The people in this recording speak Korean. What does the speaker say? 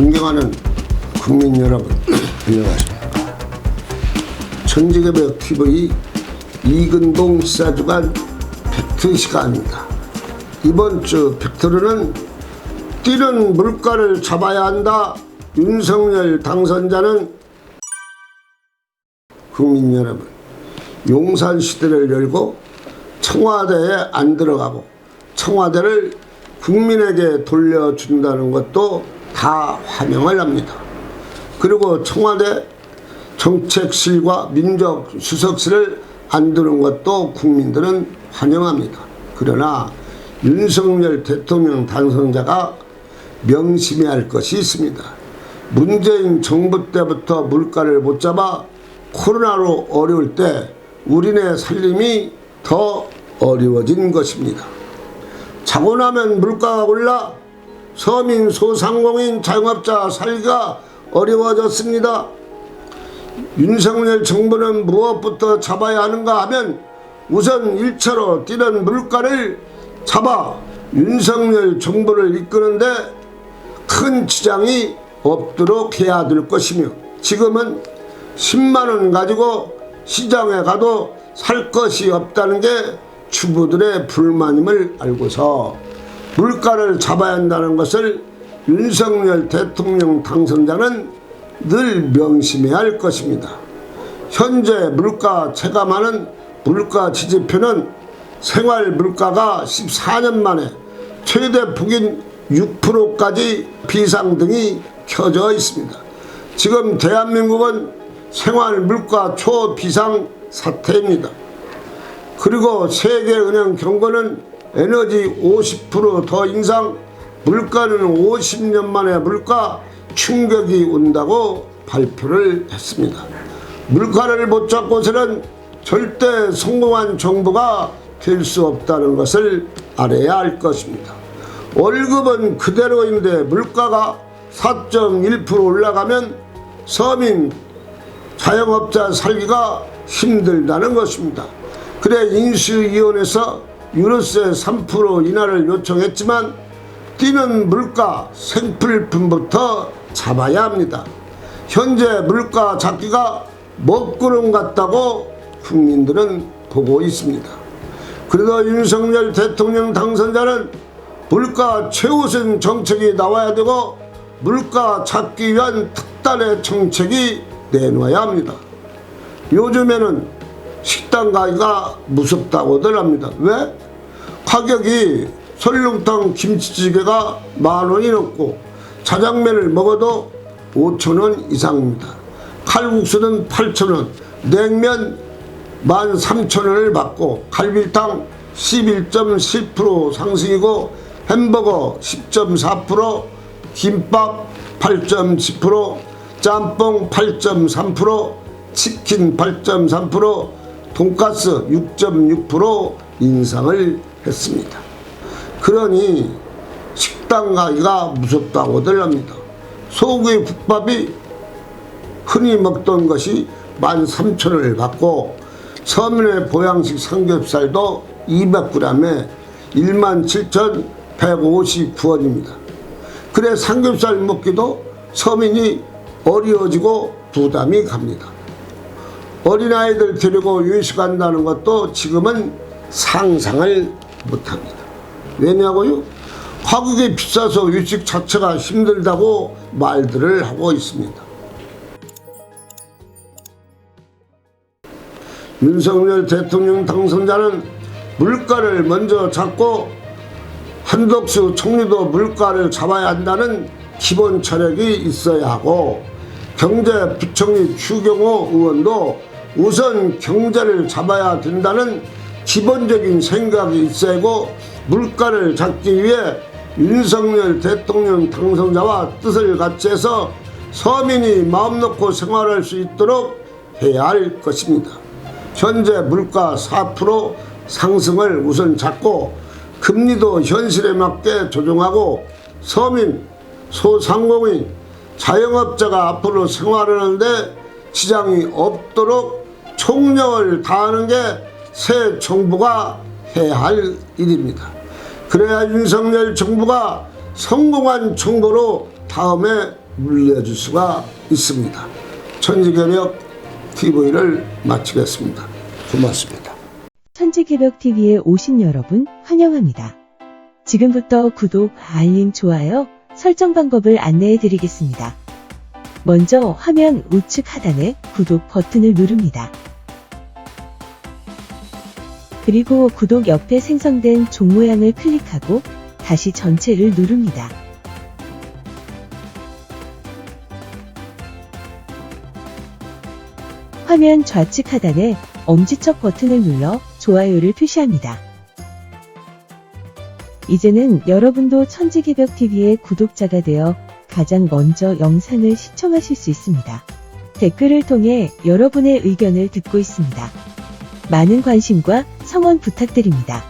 존경하는 국민 여러분, 안녕하십니까. 천지개벽 TV 이근동 시사주간 팩트 시간입니다. 이번 주 팩트로는 뛰는 물가를 잡아야 한다. 윤석열 당선자는 국민 여러분, 용산 시대를 열고 청와대에 안 들어가고 청와대를 국민에게 돌려준다는 것도 다 환영을 합니다. 그리고 청와대 정책실과 민정수석실을 안 두는 것도 국민들은 환영합니다. 그러나 윤석열 대통령 당선자가 명심해야 할 것이 있습니다. 문재인 정부 때부터 물가를 못 잡아 코로나로 어려울 때 우리네 살림이 더 어려워진 것입니다. 자고 나면 물가가 올라 서민 소상공인 자영업자 살기가 어려워졌습니다. 윤석열 정부는 무엇부터 잡아야 하는가 하면 우선 1차로 뛰는 물가를 잡아 윤석열 정부를 이끄는데 큰 지장이 없도록 해야 될 것이며 지금은 10만원 가지고 시장에 가도 살 것이 없다는 게 주부들의 불만임을 알고서 물가를 잡아야 한다는 것을 윤석열 대통령 당선자는 늘 명심해야 할 것입니다. 현재 물가 체감하는 물가 지지표는 생활 물가가 14년 만에 최대 폭인 6%까지 비상등이 켜져 있습니다. 지금 대한민국은 생활 물가 초비상 사태입니다. 그리고 세계은행 경고는 에너지 50%더 인상, 물가는 50년 만에 물가 충격이 온다고 발표를 했습니다. 물가를 못 잡고서는 절대 성공한 정부가 될 수 없다는 것을 알아야 할 것입니다. 월급은 그대로인데 물가가 4.1% 올라가면 서민 자영업자 살기가 힘들다는 것입니다. 그래 인수위원회에서 유로세 3% 인하를 요청했지만 뛰는 물가 생필품부터 잡아야 합니다. 현재 물가 잡기가 먹구름 같다고 국민들은 보고 있습니다. 그래도 윤석열 대통령 당선자는 물가 최우선 정책이 나와야 되고 물가 잡기 위한 특단의 정책이 내놓아야 합니다. 요즘에는 식당 가기가 무섭다고들 합니다. 왜? 가격이 설렁탕 김치찌개가 만 원이 넘고 자장면을 먹어도 5천 원 이상입니다. 칼국수는 8천 원, 냉면 13,000원을 받고 갈비탕 11.7% 상승이고 햄버거 10.4%, 김밥 8.10%, 짬뽕 8.3%, 치킨 8.3%, 돈가스 6.6% 인상을 했습니다. 그러니 식당 가기가 무섭다고들 합니다. 소고기 국밥이 흔히 먹던 것이 13,000원을 받고 서민의 보양식 삼겹살도 200g에 17,159원입니다. 그래 삼겹살 먹기도 서민이 어려워지고 부담이 갑니다. 어린아이들 데리고 유식한다는 것도 지금은 상상을 못합니다. 왜냐고요? 가격이 비싸서 유식 자체가 힘들다고 말들을 하고 있습니다. 윤석열 대통령 당선자는 물가를 먼저 잡고 한덕수 총리도 물가를 잡아야 한다는 기본 철학이 있어야 하고 경제부총리 추경호 의원도 우선 경제를 잡아야 된다는 기본적인 생각이 있어야 하고 물가를 잡기 위해 윤석열 대통령 당선자와 뜻을 같이 해서 서민이 마음 놓고 생활할 수 있도록 해야 할 것입니다. 현재 물가 4% 상승을 우선 잡고 금리도 현실에 맞게 조정하고 서민, 소상공인, 자영업자가 앞으로 생활하는데 지장이 없도록 총력을 다하는 게 새 정부가 해야 할 일입니다. 그래야 윤석열 정부가 성공한 정부로 다음에 물려줄 수가 있습니다. 천지개벽 TV를 마치겠습니다. 고맙습니다. 천지개벽TV에 오신 여러분 환영합니다. 지금부터 구독, 알림, 좋아요, 설정 방법을 안내해 드리겠습니다. 먼저 화면 우측 하단에 구독 버튼을 누릅니다. 그리고 구독 옆에 생성된 종 모양을 클릭하고 다시 전체를 누릅니다. 화면 좌측 하단에 엄지척 버튼을 눌러 좋아요를 표시합니다. 이제는 여러분도 천지개벽TV의 구독자가 되어 가장 먼저 영상을 시청하실 수 있습니다. 댓글을 통해 여러분의 의견을 듣고 있습니다. 많은 관심과 성원 부탁드립니다.